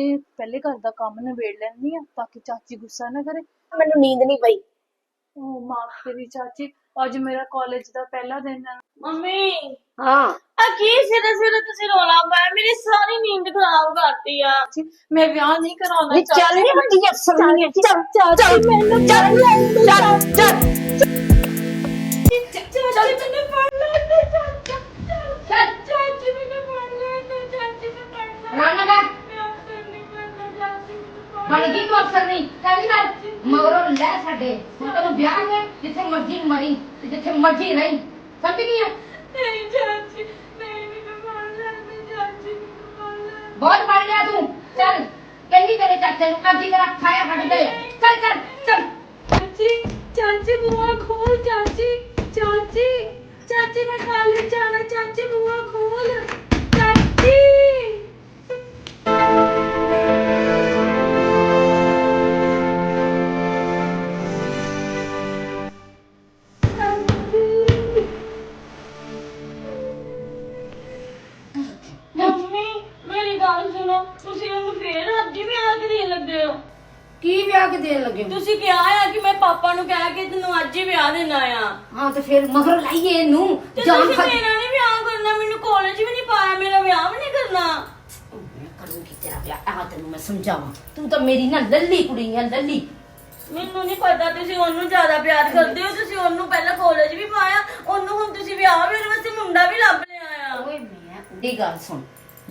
ਤੇ ਪਹਿਲੇ ਘਰ ਦਾ ਕੰਮ ਨਿਬੇੜ ਲੈਂਦੀ ਆ ਤਾਂ ਕਿ ਚਾਚੀ ਗੁੱਸਾ ਨਾ ਕਰੇ। ਮੈਨੂੰ ਨੀਂਦ ਨਹੀਂ ਪਈ। ਉਹ ਮਾਫ ਕਰੀ ਚਾਚੀ ਅੱਜ ਮੇਰਾ ਕਾਲਜ ਦਾ ਪਹਿਲਾ ਦਿਨ ਆ। ਮੰਮੀ! ਹਾਂ। ਆ ਕੀ ਸਿਰੇ ਸਿਰੇ ਤੁਸੀਂ ਰੋਲਾ ਪਾਇਆ? ਮੇਰੀ ਸਾਰੀ ਨੀਂਦ ਖਰਾਬ ਕਰਤੀ ਆ। ਚਾਚੀ ਮੈਂ ਵਿਆਹ ਨਹੀਂ ਕਰਾਉਣਾ ਚੱਲ ਨਹੀਂ ਵੱਡੀ ਅਫਸਰਨੀ ਹੈ ਚੱਲ ਚੱਲ ਮੈਨੂੰ ਚੱਲ ਚੱਲ ਚੱਲ ਚਾਚੀ ਮੈਨੂੰ ਫੜ ਲੈ ਚਾਚੀ ਮੈਨੂੰ ਫੜ ਲੈ ਚਾਚੀ ਮੈਨੂੰ ਫੜ ਲੈ ਨਾ ਨਾ ਬਣ ਗਈ ਤੂੰ ਅਫਸਰ ਨਹੀਂ। ਚੱਲ ਨਾ ਮਗਰੋਂ ਲੈ ਸਾਡੇ। ਹੁਣ ਤੈਨੂੰ ਵਿਆਹ ਨੇ ਜਿੱਥੇ ਮਰਜ਼ੀ ਮਰੀ ਤੇ ਜਿੱਥੇ ਮਰਜ਼ੀ ਨਹੀਂ ਸਮਝ ਗਈ ਹੈ ਨਹੀਂ ਚਾਚੀ ਨਹੀਂ ਮੈਨੂੰ ਫੜ ਲੈ ਚਾਚੀ ਮੈਨੂੰ ਫੜ ਲੈ ਬਹੁਤ ਪੜ ਲਿਆ ਤੂੰ। ਚੱਲ ਕਹਿੰਦੀ ਤੇਰੇ ਚਾਚੇ ਨੂੰ ਕੱਢੀ ਤੇਰਾ ਖਾਇਆ ਕੱਢ ਦੇ ਚੱਲ ਚੱਲ ਚੱਲ। ਚਾਚੀ ਚਾਚੀ ਬੁਆ ਖੋਲ ਚਾਚੀ ਚਾਚੀ। ਚਾਚੀ ਮੈਂ ਕਾਲਜ ਜਾਣਾ ਚਾਚੀ ਬੁਆ ਖੋਲ। ਲੱਗੇ ਹੋ? ਤੁਸੀਂ ਕਿਹਾ ਆ ਕਿ ਮੈਂ ਪਾਪਾ ਨੂੰ ਕਹਿ ਕੇ ਤੈਨੂੰ ਅੱਜ ਹੀ ਵਿਆਹ ਦੇਣਾ ਆ। ਹਾਂ ਤੇ ਫਿਰ ਮਗਰੋਂ ਲਾਈਏ ਇਹਨੂੰ। ਤੇ ਜਾਨ ਤੁਸੀਂ ਖਾ ਮੇਰਾ ਨਹੀਂ ਵਿਆਹ ਕਰਨਾ ਮੈਨੂੰ ਕਾਲਜ ਵੀ ਨਹੀਂ ਪਾਇਆ ਮੇਰਾ ਵਿਆਹ ਵੀ ਨਹੀਂ ਕਰਨਾ। ਮੈਂ ਕਰੂੰਗੀ ਤੇਰਾ ਵਿਆਹ ਆ ਤੈਨੂੰ ਮੈਂ ਸਮਝਾਵਾਂ। ਤੂੰ ਤਾਂ ਮੇਰੀ ਨਾ ਲੱਲੀ ਕੁੜੀ ਆ ਲੱਲੀ। ਮੈਨੂੰ ਨਹੀਂ ਪਤਾ ਤੁਸੀਂ ਉਹਨੂੰ ਜ਼ਿਆਦਾ ਪਿਆਰ ਕਰਦੇ ਹੋ ਤੁਸੀਂ ਉਹਨੂੰ ਪਹਿਲਾਂ ਕਾਲਜ ਵੀ ਪਾਇਆ ਉਹਨੂੰ ਹੁਣ ਤੁਸੀਂ ਵਿਆਹ ਵਾਸਤੇ ਮੁੰਡਾ ਵੀ ਲੱਭ ਲਿਆ ਆ। ਓਏ ਮੈਂ ਉਹਦੀ ਗੱਲ ਸੁਣ।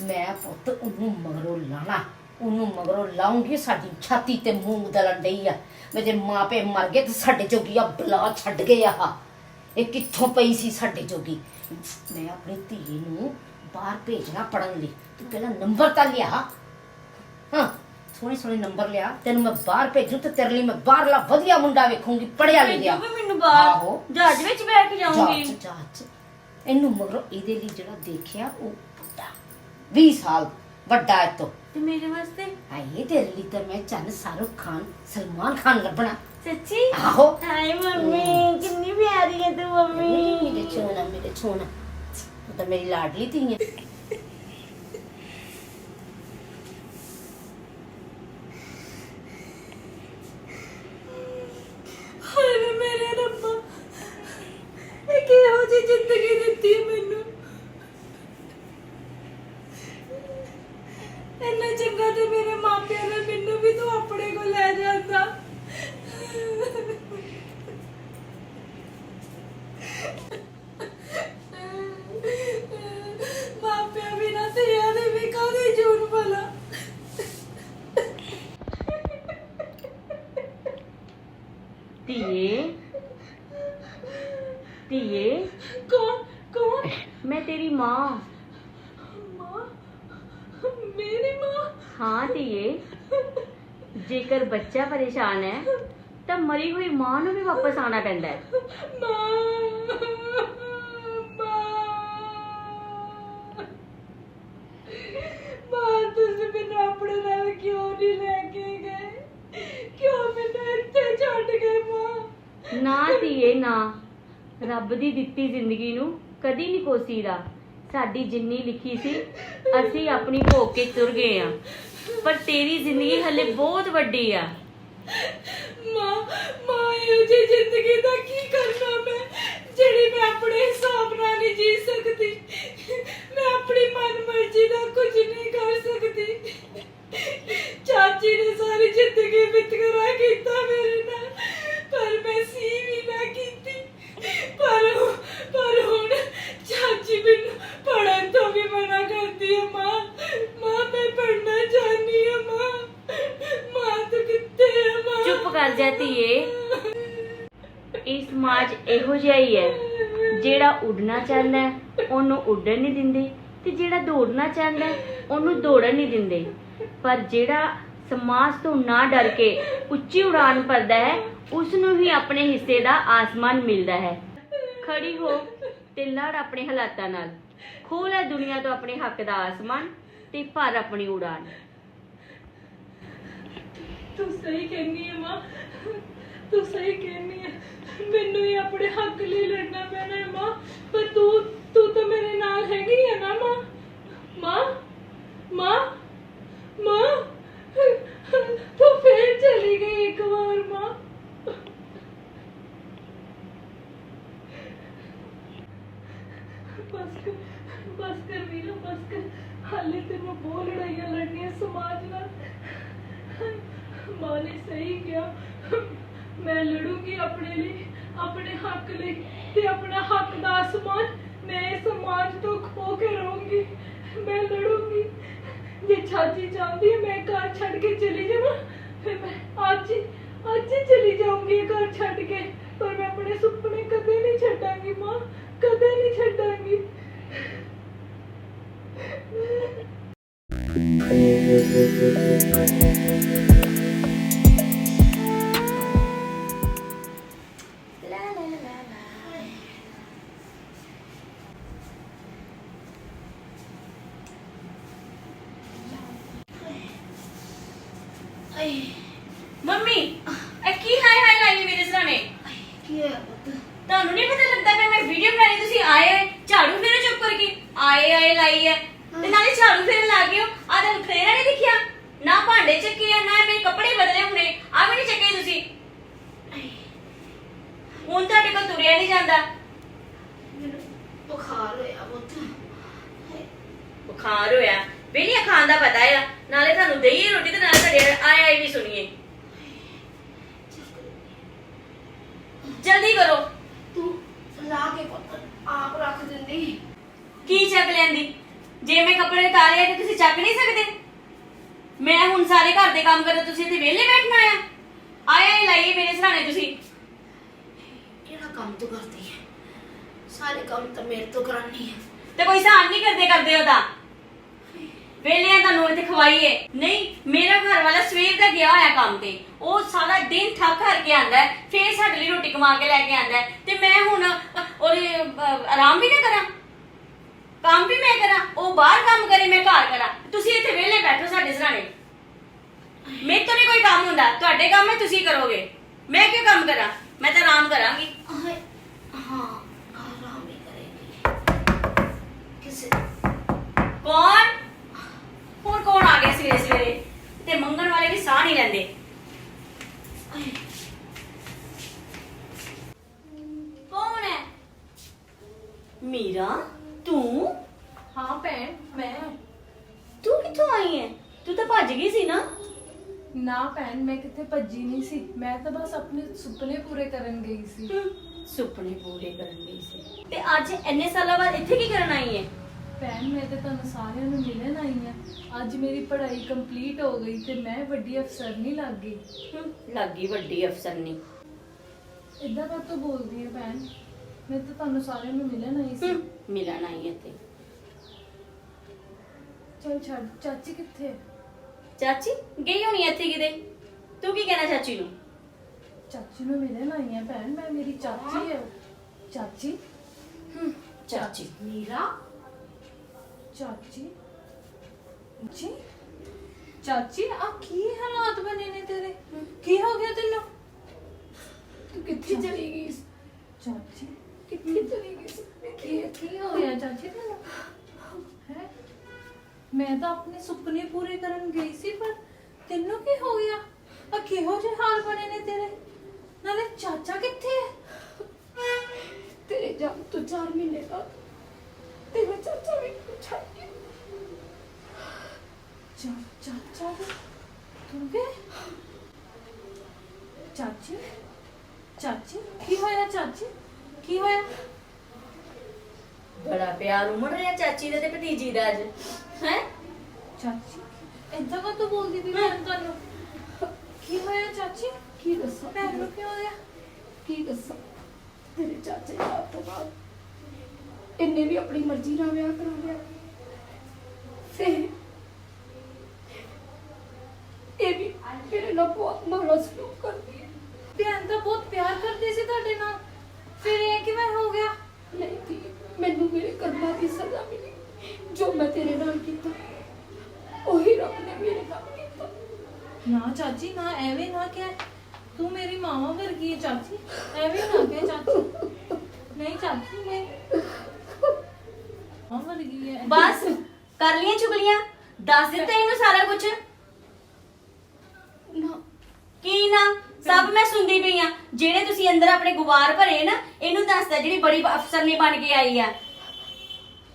ਮੈਂ ਪੁੱਤ ਉਹਨੂੰ ਮਗਰੋਂ ਲਾਣਾ। ਉਹਨੂੰ ਮਗਰੋਂ ਲਾਉਂਗੀ ਸਾਡੀ ਛਾਤੀ ਤੇ ਮੂੰਹ ਦਲਣ ਡਈ ਆ। ਮੇਰੇ ਮਾਪੇ ਮਰ ਗਏ ਤੇ ਸਾਡੇ ਜੋਗੀ ਆ ਬਲਾ ਛੱਡ ਗਏ ਆ। ਇਹ ਕਿੱਥੋਂ ਪਈ ਸੀ ਸਾਡੇ ਜੋਗੀ? ਮੈਂ ਆਪਣੀ ਧੀ ਨੂੰ ਬਾਹਰ ਭੇਜਣਾ ਪੜਨ ਲਈ। ਤੂੰ ਪਹਿਲਾਂ ਨੰਬਰ ਤਾਂ ਲਿਆ। ਹਾਂ ਸੋਹਣੇ ਸੋਹਣੇ ਨੰਬਰ ਲਿਆ। ਤੈਨੂੰ ਮੈਂ ਬਾਹਰ ਭੇਜੂ ਤੇ ਤੇਰੇ ਲਈ ਮੈਂ ਬਾਹਰਲਾ ਵਧੀਆ ਮੁੰਡਾ ਵੇਖੂੰਗੀ ਪੜਿਆ ਲਿਖਿਆ। ਭੇਜੋਗੇ ਮੈਨੂੰ ਬਾਹਰ। ਜਹਾਜ਼ ਵਿੱਚ ਬੈਠ ਕੇ ਜਾਊਂਗੀ। ਜਾਂਚ ਜਾਂਚ ਇਹਨੂੰ ਮਗਰੋਂ ਇਹਦੇ ਲਈ ਜਿਹੜਾ ਦੇਖਿਆ ਉਹ ਬੁੱਢਾ 20 ਸਾਲ ਵੱਡਾ ਹੈ ਤੋਂ। ਤੇ ਮੇਰੇ ਵਾਸਤੇ? ਆਏ ਤੇਰੇ ਲਈ ਤਾਂ ਮੈਂ ਚੰਨ ਸ਼ਾਹਰੁਖ ਖਾਨ ਸਲਮਾਨ ਖਾਨ ਲੱਭਣਾ। ਸੱਚੀ? ਆਹੋ। ਹਾਏ ਮੰਮੀ ਕਿੰਨੀ ਪਿਆਰੀ ਹੈ ਤੂੰ ਮੰਮੀ। ਮੇਰੇ ਛੋਨਾ ਮੇਰੇ ਛੋਨਾ ਉਹ ਤਾਂ ਮੇਰੀ ਲਾਡਲੀ ਧੀ ਹੈ ਹਾਏ ਵੇ ਮੇਰੇ ਰੱਬਾ ਇਹ ਕਿਹੋ ਜਿਹੀ ਜ਼ਿੰਦਗੀ ਦਿੱਤੀ ਹੈ ਮੈਨੂੰ ਇੰਨਾ ਚੰਗਾ ਤੇ ਮੇਰੇ ਮਾਪਿਆਂ ਨੇ ਮੈਨੂੰ ਵੀ ਤੂੰ ਆਪਣੇ ਕੋਲ ਲੈ ਜਾਂਦਾ। ਮਾਪਿਆਂ ਬਿਨਾ ਧੀਆਂ ਦੇ ਵੀ ਕਾਹਦੀ ਜੂਨ ਭਲਾ? ਧੀਏ? ਧੀਏ? ਕੌਣ ਕੌਣ? ਮੈਂ ਤੇਰੀ ਮਾਂ ਮਾਂ ਮੇਰੀ ਮਾਂ ਹਾਂ ਧੀਏ। ਜੇਕਰ ਬੱਚਾ ਪਰੇਸ਼ਾਨ ਹੈ ਤਾਂ ਮਰੀ ਹੋਈ ਮਾਂ ਨੂੰ ਵੀ ਵਾਪਸ ਆਣਾ ਪੈਂਦਾ ਹੈ। ਮਾਂ ਮਾਂ ਮਾਂ ਤੁਸੀਂ ਮੈਨੂੰ ਆਪਣੇ ਨਾਲ ਕਿਉਂ ਨਹੀਂ ਲੈ ਕੇ ਗਏ? ਕਿਉਂ ਮੈਨੂੰ ਇੱਥੇ ਛੱਡ ਗਏ ਮਾਂ? ਨਾ ਧੀਏ ਨਾ। ਰੱਬ ਦੀ ਦਿੱਤੀ ਜ਼ਿੰਦਗੀ ਨੂੰ ਕਦੀ ਨਹੀਂ ਕੋਸੀਦਾ। ਸਾਡੀ ਜਿੰਨੀ ਲਿਖੀ ਸੀ ਅਸੀਂ ਆਪਣੀ ਭੋਗ ਕੇ ਤੁਰ ਗਏ ਆ ਪਰ ਤੇਰੀ ਜ਼ਿੰਦਗੀ ਹਲੇ ਬਹੁਤ ਵੱਡੀ ਆ। ਮਾਂ ਮਾਂ, ਇਹੋ ਜਿਹੀ ਜ਼ਿੰਦਗੀ ਦਾ ਕੀ ਕਰਨਾ ਮੈਂ? ਜਿਹੜੀ ਮੈਂ ਆਪਣੇ ਹਿਸਾਬ ਨਾਲ ਨਹੀਂ ਜੀ ਸਕਦੀ। ਮੈਂ ਆਪਣੀ ਮਨਮਰਜ਼ੀ ਦਾ ਕੁਝ ਨਹੀਂ ਕਰ ਸਕਦੀ। ਚਾਚੀ ਨੇ ਸਾਰੀ ਜ਼ਿੰਦਗੀ ਵਿਤਕਰਾ ਕੀਤਾ ਮੇਰੇ ਨਾਲ ਪਰ ਮੈਂ ਸੀ ਵੀ ਨਾ ਕੀਤੀ ਪਰ ਪਰ ਹੁਣ ਚਾਚੀ ਮੈਨੂੰ ਪੜਨ ਤੋਂ ਵੀ ਮਨਾ ਕਰਦੀ ਹੈ ਮਾਂ ਮਾਂ ਮੈਂ ਪੜਨਾ ਚਾਹਨੀ ਹਾਂ ਮਾਂ ਮਾਂ ਤੂੰ ਕਿੱਥੇ ਹੈ ਮਾਂ ਚੁੱਪ ਕਰ ਜਾ ਧੀਏ ਇਹ ਸਮਾਜ ਇਹੋ ਜਿਹਾ ਹੀ ਹੈ। ਜਿਹੜਾ ਉੱਡਣਾ ਚਾਹੁੰਦਾ ਹੈ, ਉਹਨੂੰ ਉੱਡਣ ਨਹੀਂ ਦਿੰਦੇ ਤੇ ਜਿਹੜਾ ਦੌੜਨਾ ਚਾਹੁੰਦਾ ਹੈ, ਉਹਨੂੰ ਦੌੜਨ ਨਹੀਂ ਦਿੰਦੇ। ਪਰ ਜਿਹੜਾ ਸਮਾਜ ਤੋਂ ਨਾ ਡਰ ਕੇ ਉੱਚੀ ਉਡਾਨ ਭਰਦਾ ਹੈ ਉਸ ਨੂੰ ਹੀ ਆਪਣੇ ਹਿੱਸੇ ਦਾ ਆਸਮਾਨ ਮਿਲਦਾ ਹੈ। ਖੜੀ ਹੋ ਤੇ ਲੜ ਆਪਣੇ ਹਾਲਾਤਾਂ ਨਾਲ। ਖੋਲ ਹੈ ਦੁਨੀਆ ਤੋਂ ਆਪਣੇ ਹੱਕ ਦਾ ਆਸਮਾਨ ਤੇ ਭਰ ਆਪਣੀ ਉਡਾਨ। ਤੂੰ ਸਹੀ ਕਹਿੰਦੀ ਹੈ ਮਾਂ। ਤੂੰ ਸਹੀ ਕਹਿੰਦੀ ਹੈ। ਮੈਨੂੰ ਹੀ ਆਪਣੇ ਹੱਕ ਲਈ ਲੜਨਾ ਪੈਣਾ ਹੈ, ਮਾਂ। ਪਰ ਤੂੰ ਤੂੰ ਤਾਂ ਮੇਰੇ ਨਾਲ ਹੈਗੀ ਹੈ ਨਾ, ਮਾਂ। ਮਾਂ ਮਾਂ ਮਾਂ। ਤੂੰ ਫੇਰ ਚਲੀ ਗਈ ਇੱਕ ਵਾਰ, ਮਾਂ। ਬਸ ਕਰ ਬਸ ਕਰ ਵੀਰਾ, ਬਸ ਕਰ। ਹਾਲੇ ਤੇ ਮੈਂ ਬਹੁਤ ਲੜਾਈਆਂ ਲੜਨੀਆਂ ਸਮਾਜ ਨਾਲ। ਮਾਂ ਨੇ ਸਹੀ ਕਿਹਾ। ਮੈਂ ਲੜੂਗੀ ਆਪਣੇ ਲਈ। ਆਪਣੇ ਹੱਕ ਲਈ ਤੇ ਆਪਣਾ ਹੱਕ ਦਾ ਅਸਮਾਨ ਮੈਂ ਇਸ ਸਮਾਜ ਤੋਂ ਖੋ ਕੇ ਰਹੂੰਗੀ ਮੈਂ ਲੜੂੰਗੀ ਜੇ ਚਾਚੀ ਚਾਹੁੰਦੀ ਹੈ ਮੈਂ ਘਰ ਛੱਡ ਕੇ ਚਲੀ ਜਾਵਾਂ ਫਿਰ ਮੈਂ ਅੱਜ ਹੀ ਅੱਜ ਹੀ ਚਲੀ ਜਾਊਂਗੀ ਇਹ ਘਰ ਛੱਡ ਕੇ ਪਰ ਮੈਂ ਆਪਣੇ ਸੁਪਨੇ ਕਦੇ ਨਹੀਂ ਛੱਡਾਂਗੀ ਮਾਂ ਕਦੇ ਨਹੀਂ ਛੱਡਾਂਗੀ ਮੰਮੀ ਆਏ ਆਏ ਲਾਈ ਹੈ ਤੇ ਨਾਲੇ ਝਾੜੂ ਫੇਰਨ ਲੱਗ ਗਏ ਹੋ। ਆ ਤਾਂ ਫੇਰਾ ਨਹੀਂ ਦਿਖਿਆ। ਨਾ ਭਾਂਡੇ ਚੱਕੇ ਆ ਨਾ ਮੇਰੇ ਕੱਪੜੇ ਬਦਲੇ ਹੁਣੇ। ਆ ਵੀ ਨਹੀਂ ਚੱਕੇ ਤੁਸੀਂ। ਹੁਣ ਤੁਹਾਡੇ ਕੋਲ ਤੁਰਿਆ ਨਹੀਂ ਜਾਂਦਾ। ਬੁਖਾਰ ਹੋਇਆ ਪੁੱਤ ਬੁਖਾਰ ਹੋਇਆ। ਵੇਲੀਆਂ ਖਾਣ ਦਾ ਪਤਾ ਆ। ਨਾਲੇ ਤੁਹਾਨੂੰ ਦਈਏ ਰੋਟੀ ਤੇ ਨਾਲੇ ਤੁਹਾਡੇ ਆਏ ਆਏ ਵੀ ਸੁਣੀਏ। ਜਲਦੀ ਕਰੋ। ਤੂੰ ਲਾ ਕੇ ਪੁੱਤ ਆਪ ਰੱਖ ਦਿੰਦੀ। ਕੀ ਚੱਕ ਲੈਂਦੀ? ਜੇ ਮੈਂ ਕੱਪੜੇ ਉਤਾਰੇ ਆ ਤੇ ਤੁਸੀਂ ਚੱਕ ਨਹੀਂ ਸਕਦੇ? ਮੈਂ ਹੁਣ ਸਾਰੇ ਘਰ ਦੇ ਕੰਮ ਕਰਾਂ ਤੁਸੀਂ ਇੱਥੇ ਵਿਹਲੇ ਬੈਠਣਾ ਆ। ਆਏ ਲਾਈਏ ਮੇਰੇ ਸਰਾਣੇ ਤੁਸੀਂ। ਕਿਹੜਾ ਕੰਮ ਤੂੰ ਕਰਦੀ ਹੈ ਸਾਰੇ ਕੰਮ ਤਾਂ ਮੇਰੇ ਤੋਂ ਕਰਾਨੀ ਹੈ ਤੇ ਕੋਈ ਸਾਨ ਨਹੀਂ ਕਰਦੇ ਕਰਦੇ ਹੋ ਤਾਂ ਵੇਲਿਆਂ ਤੁਹਾਨੂੰ ਇੱਥੇ ਖਵਾਈਏ। ਨਹੀਂ ਮੇਰਾ ਘਰ ਵਾਲਾ ਸਵੇਰ ਦਾ ਗਿਆ ਹੋਇਆ ਕੰਮ ਤੇ। ਉਹ ਸਾਰਾ ਦਿਨ ਥੱਕ ਹਾਰ ਕੇ ਆਂਦਾ ਫੇਰ ਸਾਡੇ ਲਈ ਰੋਟੀ ਕਮਾ ਕੇ ਲੈ ਕੇ ਆਂਦਾ ਤੇ ਮੈਂ ਹੁਣ ਉਹਦੇ ਆਰਾਮ ਵੀ ਨਾ ਕਰਾਂ? ਕੰਮ ਵੀ ਮੈਂ ਕਰਾਂ ਉਹ ਬਾਹਰ ਕੰਮ ਕਰੇ ਮੈਂ ਘਰ ਕਰਾਂ। ਤੁਸੀਂ ਇੱਥੇ ਵਿਹਲੇ ਬੈਠੋ ਸਾਡੇ ਸਰਾਣੇ। ਮੇਰੇ ਤੋਂ ਨਹੀਂ ਕੋਈ ਕੰਮ ਹੁੰਦਾ ਤੁਹਾਡੇ ਕੰਮ ਹੈ ਤੁਸੀਂ ਕਰੋਗੇ। ਮੈਂ ਕਿਉਂ ਕੰਮ ਕਰਾਂ? ਮੈਂ ਤਾਂ ਆਰਾਮ ਕਰਾਂਗੀ। ਹਾਏ ਹਾਂ ਆਰਾਮ ਹੀ ਕਰੇਗੀ। ਕਿਸੇ ਕੌਣ? ਹੁਣ ਕੌਣ ਆ ਗਿਆ ਸਵੇਰੇ ਸਵੇਰੇ? ਤੇ ਮੰਗਣ ਵਾਲੇ ਵੀ ਸਾਹ ਨਹੀਂ ਲੈਂਦੇ। ਕੌਣ ਹੈ? ਮੀਰਾ? ਤੂੰ? ਹਾਂ ਭੈਣ ਮੈਂ। ਤੂੰ ਕਿੱਥੋਂ ਆਈ ਹੈ ਤੂੰ ਤਾਂ ਭੱਜ ਗਈ ਸੀ ਨਾ। ਨਾ ਭੈਣ ਮੈਂ ਕਿਤੇ ਭੱਜੀ ਨਹੀਂ ਸੀ। ਮੈਂ ਤਾਂ ਬਸ ਆਪਣੇ ਸੁਪਨੇ ਪੂਰੇ ਕਰਨ ਗਈ ਸੀ। ਸੁਪਨੇ ਪੂਰੇ ਕਰਨ ਲਈ ਸੀ। ਤੇ ਅੱਜ ਇੰਨੇ ਸਾਲਾਂ ਬਾਅਦ ਇੱਥੇ ਕੀ ਕਰਨ ਆਈ ਹੈ ਭੈਣ ਮੈਂ ਤੇ ਤੁਹਾਨੂੰ ਸਾਰਿਆਂ ਨੂੰ ਮਿਲਣ ਆਈ ਹਾਂ ਅੱਜ ਮੇਰੀ ਪੜ੍ਹਾਈ ਕੰਪਲੀਟ ਹੋ ਗਈ ਤੇ ਮੈਂ ਵੱਡੀ ਅਫਸਰ ਨਹੀਂ ਲੱਗ ਗਈ। ਹਮ, ਲੱਗੀ ਵੱਡੀ ਅਫਸਰਨੀ ਇਦਾਂ ਕਾ ਤੂੰ ਬੋਲਦੀ ਹੈ ਭੈਣ? ਮੈਂ ਤਾਂ ਤੁਹਾਨੂੰ ਸਾਰਿਆਂ ਨੂੰ ਮਿਲਣ ਆਈ ਸੀ। ਹਮ, ਮਿਲਣ ਆਈ ਹੈ ਤੇ ਚਲ ਛੱਡ ਚਾਚੀ ਕਿੱਥੇ? ਚਾਚੀ ਗਈ ਹੋਣੀ ਇੱਥੇ ਕਿਤੇ? ਤੂੰ ਕੀ ਕਹਿਣਾ ਚਾਚੀ ਨੂੰ? ਚਾਚੀ ਨੂੰ ਮਿਲਣ ਆਈ ਹਾਂ ਭੈਣ ਮੈਂ ਮੇਰੀ ਚਾਚੀ ਹੈ। ਚਾਚੀ? ਹਮ, ਚਾਚੀ। ਮੀਰਾ? ਚਾਚੀ? ਜੀ ਚਾਚੀ ਆ ਕੀ ਹਾਲਾਤ ਬਣੇ ਨੇ ਤੇਰੇ? ਕੀ ਹੋ ਗਿਆ ਤੈਨੂੰ ਤੂੰ ਕਿੱਥੇ ਚਲੀ ਗਈ ਚਾਚੀ ਕਿੱਥੇ ਚਲੀ ਗਈ ਸੀ? ਕੀ ਕੀ ਹੋ ਗਿਆ ਚਾਚੀ ਤੈਨੂੰ ਹੈ ਮੈਂ ਤਾਂ ਆਪਣੇ ਸੁਪਨੇ ਪੂਰੇ ਕਰਨ ਗਈ ਸੀ, ਪਰ ਤੈਨੂੰ ਕੀ ਹੋ ਗਿਆ? ਆ ਕਿਹੋ ਜਿਹੇ ਹਾਲ ਬਣੇ ਨੇ ਤੇਰੇ? ਨਾਲੇ ਚਾਚਾ ਕਿੱਥੇ ਹੈ? ਤੇਰੇ ਜਦ ਤੂੰ 4 ਮਹੀਨੇ ਬਾਅਦ ਤੇਰਾ ਚਾਚਾ ਵੀ ਛੱਡ ਗਿਆ। ਚਾ ਚਾਚਾ ਤੂੰ ਵੀ ਚਾਚੀ? ਚਾਚੀ? ਕੀ ਹੋਇਆ ਚਾਚੀ? ਕੀ ਹੋਇਆ? ਬੜਾ ਪਿਆਰ ਉਮੜ ਰਿਹਾ ਚਾਚੀ ਦਾ ਤੇ ਭਤੀਜੀ ਦਾ ਅੱਜ। ਹੈ ਚਾਚੀ ਏਦਾਂ ਕਾ ਤੂੰ ਬੋਲਦੀ ਵੀ ਮੈਂ ਤੁਹਾਨੂੰ ਕੀ ਹੋਇਆ ਚਾਚੀ ਕੀ ਦੱਸਾਂ ਭੈਣ ਨੂੰ ਕੀ ਹੋਇਆ ਕੀ ਦੱਸਾਂ ਤੇਰੇ ਚਾਚੇ ਦਾ ਤੋਂ ਬਾਅਦ ਇਹਨੇ ਵੀ ਆਪਣੀ ਮਰਜ਼ੀ ਨਾਲ ਵਿਆਹ ਕਰਾ ਲਿਆ ਫਿਰ ਇਹ ਵੀ ਮੇਰੇ ਨਾਲ ਬਹੁਤ ਮਾੜਾ ਸਲੂਕ ਕਰਦੀ ਹੈ ਭੈਣ ਤਾਂ ਬਹੁਤ ਪਿਆਰ ਕਰਦੀ ਸੀ ਤੁਹਾਡੇ ਨਾਲ ਫਿਰ ਇਹ ਕਿਵੇਂ ਹੋ ਗਿਆ ਨਹੀਂ ਧੀ ਮੈਨੂੰ ਮੇਰੇ ਕਰਮਾਂ ਦੀ ਸਜ਼ਾ ਮਿਲੀ ਜੋ ਮੈਂ ਤੇਰੇ ਨਾਲ ਕੀਤਾ ਉਹੀ ਰੱਬ ਨੇ ਮੇਰੇ ਨਾਲ ਕੀਤਾ। ਨਾ ਚਾਚੀ ਨਾ ਐਵੇਂ ਨਾ ਕਹਿ। ਤੂੰ ਮੇਰੀ ਮਾਵਾ ਵਰਗੀ ਹੈ ਚਾਚੀ ਐਵੇਂ ਨਾ ਕਹਿ ਚਾਚੀ। ਨਹੀਂ ਚਾਚੀ ਮੈਂ ਮਾਂ ਵਰਗੀ ਹੈ ਬਸ ਕਰ ਲੀਆਂ ਚੁਗਲੀਆਂ। ਦੱਸ ਦਿੱਤਾ ਇਹਨੂੰ ਸਾਰਾ ਕੁਝ ਨਾ। ਕੀ ਨਾ? ਸਭ ਮੈਂ ਸੁਣਦੀ ਪਈ ਆ। ਜਿਹੜੇ ਤੁਸੀਂ ਅੰਦਰ ਆਪਣੇ ਗੁਬਾਰ ਭਰੇ ਨਾ ਇਹਨੂੰ ਦੱਸਦਾ ਜਿਹੜੀ ਬੜੀ ਅਫਸਰ ਨੇ ਬਣ ਕੇ ਆਈ ਆ।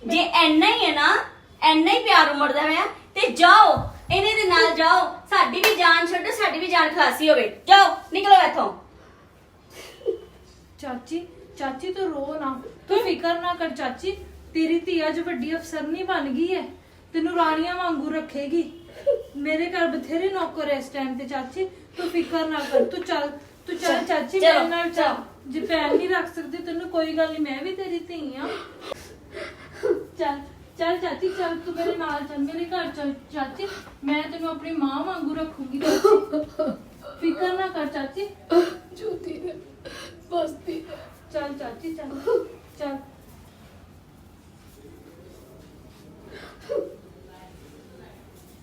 ਜੇ ਐਨਾ ਹੀ ਹੈ ਨਾ ਐਨਾ ਹੀ ਪਿਆਰ ਉਮੜਦਾ ਹੋਇਆ ਤੇ ਜਾਓ ਇਹਨੇ ਦੇ ਨਾਲ ਜਾਓ ਸਾਡੀ ਵੀ ਜਾਨ ਛੱਡੋ ਸਾਡੀ ਵੀ ਜਾਨ ਖਲਾਸੀ ਹੋਵੇ। ਜਾਓ ਨਿਕਲੋ ਇੱਥੋਂ। ਚਾਚੀ ਚਾਚੀ ਤੂੰ ਰੋ ਨਾ। ਤੂੰ ਫਿਕਰ ਨਾ ਕਰ ਚਾਚੀ ਤੇਰੀ ਧੀ ਅੱਜ ਵੱਡੀ ਅਫਸਰਨੀ ਬਣ ਗਈ ਹੈ ਤੈਨੂੰ ਰਾਣੀਆਂ ਵਾਂਗੂ ਰੱਖੇਗੀ। ਮੇਰੇ ਘਰ ਬਥੇਰੇ ਨੌਕਰ ਐ ਇਸ ਟਾਈਮ ਤੇ ਚਾਚੀ। ਤੂੰ ਫਿਕਰ ਨਾ ਕਰ ਤੂੰ ਚੱਲ ਤੂੰ ਚੱਲ ਚਾਚੀ ਮੇਰੇ ਨਾਲ ਚੱਲ। ਜੇ ਪੈਰ ਨਹੀਂ ਰੱਖ ਸਕਦੀ ਤੈਨੂੰ ਕੋਈ ਗੱਲ ਨਹੀਂ ਮੈਂ ਵੀ ਤੇਰੀ ਧੀ ਚੱਲ ਚਾਚੀ ਚੱਲ ਤੂੰ ਮੇਰੇ ਨਾਲ ਚੱਲ ਮੇਰੇ ਘਰ ਚੱਲ ਚਾਚੀ ਮੈਂ ਤੈਨੂੰ ਆਪਣੀ ਮਾਂ ਵਾਂਗੂ ਰੱਖੂੰਗੀ ਚਾਚੀ। ਫਿਕਰ ਨਾ ਕਰ ਚਾਚੀ। ਜੋਤੀ ਨੇ ਬਸਤੀ ਚੱਲ ਚਾਚੀ ਚੱਲ ਚੱਲ।